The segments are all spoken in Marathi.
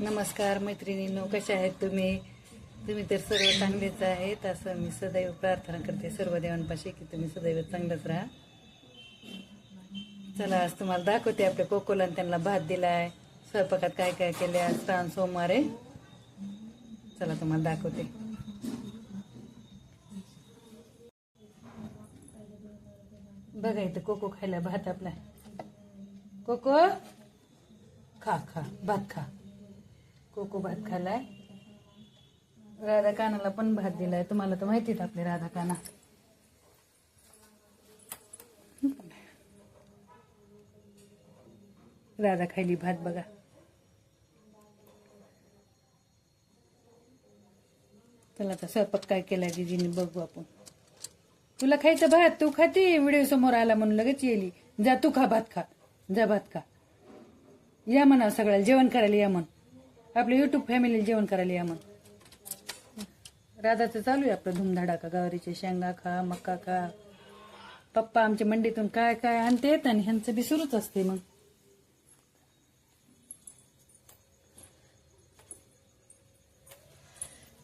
नमस्कार मैत्रिणींनो कशा आहेत तुम्ही? तुम्ही तर सर्व चांगलेच आहेत असं मी सदैव प्रार्थना करते सर्व देवांपाशी की तुम्ही सदैव चांगलंच राहा. चला आज तुम्हाला दाखवते आपल्या कोकोला त्यांना भात दिलाय. स्वयंपाकात काय काय केले आज श्रावण सोमवार आहे. चला तुम्हाला दाखवते. बघा इथं कोको खायला भात आपला. कोको खा खा भात खा. कोको भात खाल्लाय. राधा कानाला पण भात दिलाय. तुम्हाला तर माहितीच आपले राधा काना राधा खायली भात बघा. चला आता स्वयंपाक काय केलाय दिदीने बघू आपण. तुला खायचं भात तू खाते? व्हिडिओ समोर आला म्हणून लगेच येली. जा तू खा भात खा. जा भात खा. या म्हणा सगळ्याला जेवण करायला या म्हण. आपल्या युट्यूब फॅमिलीला जेवण करायला या मग. राधाचं चालू आहे आपलं धुमधडाका गवारीचे शेंगा खा मक्का खा. पप्पा आमच्या मंडीतून काय काय आणते आणि ह्यांचं बी सुरूच असते मग.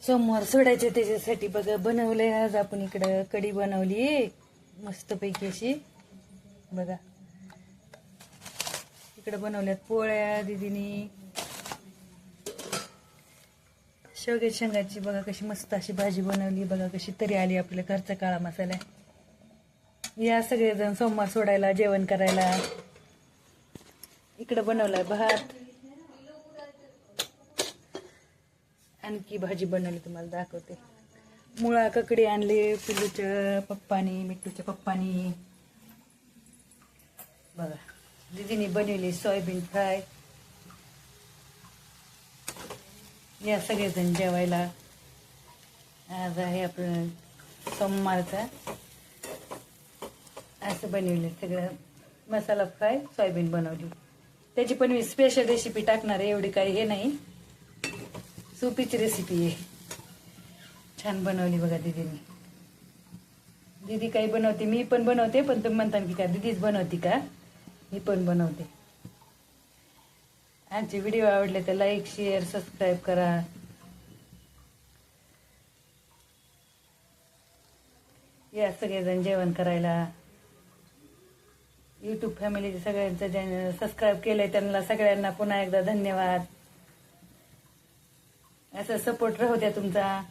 सोमवार सोडायचे त्याच्यासाठी बघा बनवलंय आज आपण इकडं कढी बनवली. मस्तपैकी अशी. बघा. इकडं बनवल्यात पोळ्या दिदीनी. शेवगे शेंगाची बघा कशी मस्त अशी भाजी बनवली बघा कशी तरी आली आपल्या घरचा काळा मसाला या सगळेजण सोमवार सोडायला जेवण करायला. इकडं बनवलाय भात. आणखी भाजी बनवली तुम्हाला दाखवते. मुळा ककडी आणली पिल्लूच्या पप्पानी मिट्टूच्या पप्पानी. बघा दिदीने बनवली सोयाबीन फ्राय. या सगळेजण जेवायला. आज आहे आपलं सोमवारचा. असं बनवलं सगळं. मसाला फ्राय सोयाबीन बनवली. त्याची पण मी स्पेशल रेसिपी टाकणार आहे एवढी काही हे नाही. सोपीची रेसिपी आहे. छान बनवली बघा दिदीने. दीदी काही बनवते मी पण बनवते पण तुम्ही म्हणता की का दीदीच बनवते का? मी पण बनवते. आमचे व्हिडिओ आवडले तर लाईक शेअर सबस्क्राईब करा. या सगळेजण जेवण करायला. यूट्यूब फॅमिलीचे सगळ्यांचं ज्यांनी सबस्क्राईब केलंय त्यांना सगळ्यांना पुन्हा एकदा धन्यवाद. असं सपोर्ट राहू द्या तुमचा.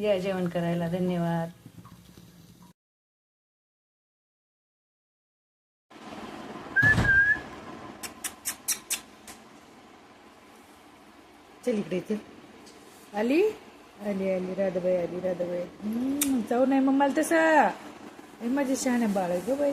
या जेवण करायला धन्यवाद. चल इकडे चल. आली? आली आली राधाबाई आली राधाबाई. जाऊ नाही मग मला तसं. हे माझी शहाणे बाळ आहे गो बाई.